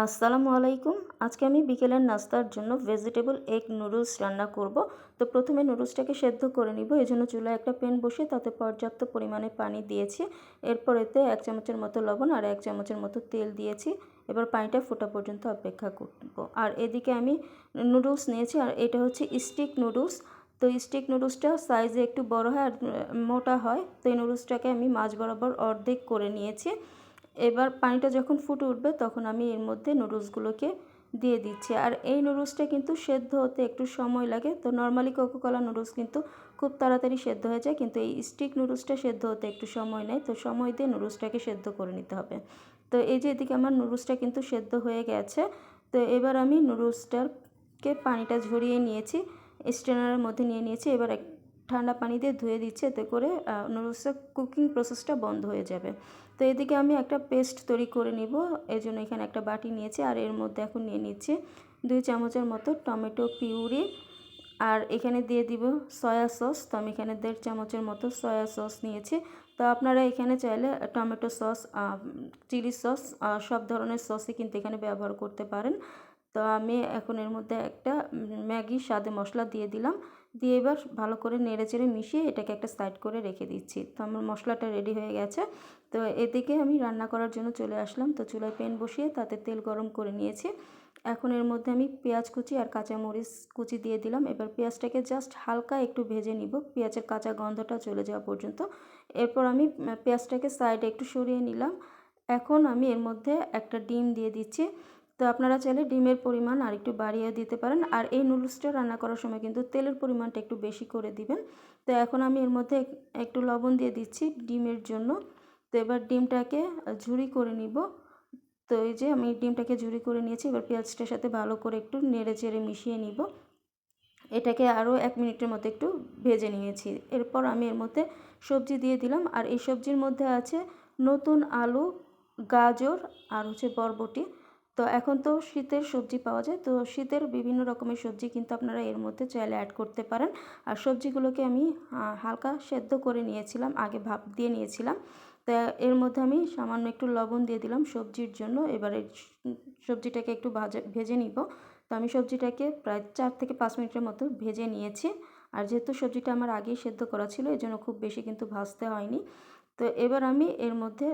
আসসালামু আলাইকুম। আজকে আমি বিকেলের নাস্তার জন্য ভেজিটেবল এগ নুডলস রান্না করব। তো প্রথমে নুডলসটাকে সেদ্ধ করে নিব। এই জন্য চুলায় একটা প্যান বসিয়ে তাতে পর্যাপ্ত পরিমাণে পানি দিয়েছি। এরপর এতে এক চামচের মতো লবণ আর এক চামচের মতো তেল দিয়েছি। এবার পানিটা ফোটা পর্যন্ত অপেক্ষা করব। আর এদিকে আমি নুডলস নিয়েছি। আর এটা হচ্ছে স্টিক নুডলস তো স্টিক নুডলসটা সাইজে একটু বড় হয় আর মোটা হয়। তো এই নুডলসটাকে আমি মাছ বরাবর অর্ধেক করে নিয়েছি। এবার পানিটা যখন ফুটে উঠবে, তখন আমি এর মধ্যে নুডলসগুলোকে দিয়ে দিচ্ছি। আর এই নুডলসটা কিন্তু সেদ্ধ হতে একটু সময় লাগে। তো নর্মালি কোকোকলা নুডলস কিন্তু খুব তাড়াতাড়ি সেদ্ধ হয়ে যায়, কিন্তু এই স্টিক নুডলসটা সেদ্ধ হতে একটু সময় নেয়। তো সময় দিয়ে নুডলসটাকে সেদ্ধ করে নিতে হবে। তো এই যে এদিকে আমার নুডলসটা কিন্তু সেদ্ধ হয়ে গেছে। তো এবার আমি নুডলসটাকে পানিটা ঝরিয়ে নিয়েছি স্ট্রেনারের মধ্যে নিয়ে নিয়েছি। এবার ঠান্ডা পানি দিয়ে ধুয়ে দিচ্ছে, এতে করে নুডলসের কুকিং প্রসেসটা বন্ধ হয়ে যাবে। তো এদিকে আমি একটা পেস্ট তৈরি করে নিব এই জন্য এখানে একটা বাটি নিয়েছি, আর এর মধ্যে এখন নিয়ে নিচ্ছি দুই চামচের মতো টমেটো পিউরি, আর এখানে দিয়ে দিব সয়া সস। তো আমি এখানে দেড় চামচের মতো সয়া সস নিয়েছি। তো আপনারা এখানে চাইলে টমেটো সস চিলি সস সব ধরনের সসই কিন্তু এখানে ব্যবহার করতে পারেন। তো আমি এখন এর মধ্যে একটা ম্যাগি স্বাদে মশলা দিয়ে দিলাম। দিয়ে এবার ভালো করে নেড়ে চেড়ে মিশিয়ে এটাকে একটা সাইড করে রেখে দিচ্ছি। তো আমার মশলাটা রেডি হয়ে গেছে। তো এদিকে আমি রান্না করার জন্য চলে আসলাম। তো চুলায় প্যান বসিয়ে তাতে তেল গরম করে নিয়েছি। এখন এর মধ্যে আমি পেঁয়াজ কুচি আর কাঁচামরিচ কুচি দিয়ে দিলাম। এবার পেঁয়াজটাকে জাস্ট হালকা একটু ভেজে নিব। পেঁয়াজের কাঁচা গন্ধটা চলে যাওয়া পর্যন্ত। এরপর আমি পেঁয়াজটাকে সাইডে একটু সরিয়ে নিলাম। এখন আমি এর মধ্যে একটা ডিম দিয়ে দিচ্ছি। তো আপনারা চাইলে ডিমের পরিমাণ আর একটু বাড়িয়ে দিতে পারেন। আর এই নুডলসটা রান্না করার সময় কিন্তু তেলের পরিমাণটা একটু বেশি করে দিবেন। তো এখন আমি এর মধ্যে একটু লবণ দিয়ে দিচ্ছি ডিমের জন্য। তো এবার ডিমটাকে ঝুরি করে নিব। তো এই যে আমি ডিমটাকে ঝুরি করে নিয়েছি, এবার পেঁয়াজটার সাথে ভালো করে একটু নেড়ে চেড়ে মিশিয়ে নিব। এটাকে আরও এক মিনিটের মতো একটু ভেজে নিয়েছি। এরপর আমি এর মধ্যে সবজি দিয়ে দিলাম। আর এই সবজির মধ্যে আছে নতুন আলু, গাজর আর হচ্ছে বরবটি। তো এখন তো শীতের সবজি পাওয়া যায়। তো শীতের বিভিন্ন রকমের সবজি কিন্তু আপনারা এর মধ্যে চাইলে অ্যাড করতে পারেন। আর সবজিগুলোকে আমি হালকা সেদ্ধ করে নিয়েছিলাম, আগে ভাপ দিয়ে নিয়েছিলাম। তা এর মধ্যে আমি সামান্য একটু লবণ দিয়ে দিলাম সবজির জন্য। এবারে সবজিটাকে একটু ভাজে, ভেজে নিব। তো আমি সবজিটাকে প্রায় চার থেকে পাঁচ মিনিটের মতো ভেজে নিয়েছি। আর যেহেতু সবজিটা আমার আগেই সেদ্ধ করা ছিল এই জন্য খুব বেশি কিন্তু ভাজতে হয়নি। তো এবার আমি এর মধ্যে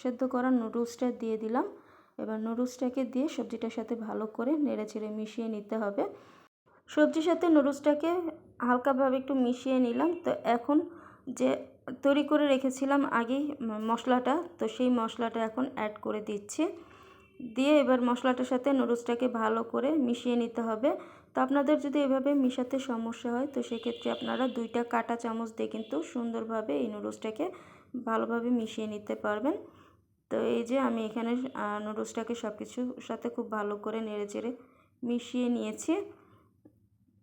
সেদ্ধ করা নুডলসটা দিয়ে দিলাম। এবার নুডলসটাকে দিয়ে সবজিটার সাথে ভালো করে নেড়ে চেড়ে মিশিয়ে নিতে হবে। সবজির সাথে নুডলসটাকে হালকাভাবে একটু মিশিয়ে নিলাম। তো এখন যে তৈরি করে রেখেছিলাম আগেই মশলাটা, তো সেই মশলাটা এখন অ্যাড করে দিচ্ছি। দিয়ে এবার মশলাটার সাথে নুডলসটাকে ভালো করে মিশিয়ে নিতে হবে। তো আপনাদের যদি এভাবে মিশাতে সমস্যা হয়, তো সেক্ষেত্রে আপনারা দুইটা কাটা চামচ দিয়ে কিন্তু সুন্দরভাবে এই নুডলসটাকে ভালোভাবে মিশিয়ে নিতে পারবেন। তো এই যে আমি এখানে নুডলসটাকে সব কিছুর সাথে খুব ভালো করে নেড়ে চেড়ে মিশিয়ে নিয়েছি।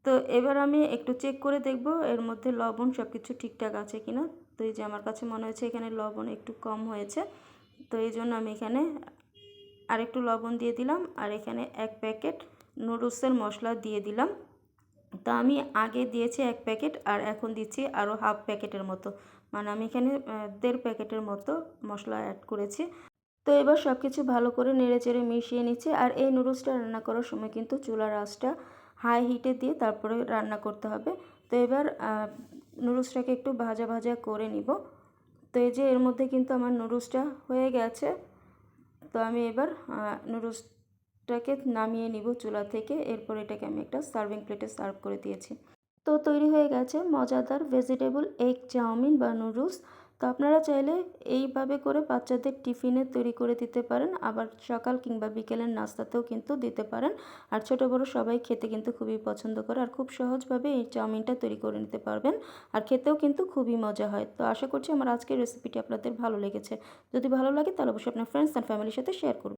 তো এবার আমি একটু চেক করে দেখব এর মধ্যে লবণ সব কিছু ঠিকঠাক আছে কি না তো এই যে আমার কাছে মনে হয়েছে এখানে লবণ একটু কম হয়েছে। তো এই জন্য আমি এখানে আরেকটু লবণ দিয়ে দিলাম আর এখানে এক প্যাকেট নুডলসের মশলা দিয়ে দিলাম। তো আমি আগে দিয়েছি এক প্যাকেট আর এখন দিচ্ছি আরও হাফ প্যাকেটের মতো। মানে আমি এখানে দেড় প্যাকেটের মতো মশলা অ্যাড করেছি। তো এবার সব কিছু ভালো করে নেড়ে চেড়ে মিশিয়ে নিচ্ছি আর এই নুডলসটা রান্না করার সময় কিন্তু চুলার আঁচটা হাই হিটে দিয়ে তারপরে রান্না করতে হবে। তো এবার নুডলসটাকে একটু ভাজা ভাজা করে নিব। তো এই যে এর মধ্যে কিন্তু আমার নুডলসটা হয়ে গেছে। তো আমি এবার নুডলসটাকে নামিয়ে নিব চুলা থেকে। এরপর এটাকে আমি একটা সার্ভিং প্লেটে সার্ভ করে দিয়েছি। তো তৈরি হয়ে গেছে মজাদার ভেজিটেবল এগ চাউমিন বা নুডলস তো আপনারা চাইলে এইভাবে করে বাচ্চাদের টিফিনে তৈরি করে দিতে পারেন। আবার সকাল কিংবা বিকেলের নাস্তাতেও কিন্তু দিতে পারেন। আর ছোট বড় সবাই খেতে কিন্তু খুবই পছন্দ করে। আর খুব সহজভাবে এই চাউমিনটা তৈরি করে নিতে পারবেন। আর খেতেও কিন্তু খুবই মজা হয়। তো আশা করছি আমার আজকের রেসিপিটি আপনাদের ভালো লেগেছে। যদি ভালো লাগে তাহলে অবশ্যই আপনার ফ্রেন্ডস অ্যান্ড ফ্যামিলির সাথে শেয়ার করুন।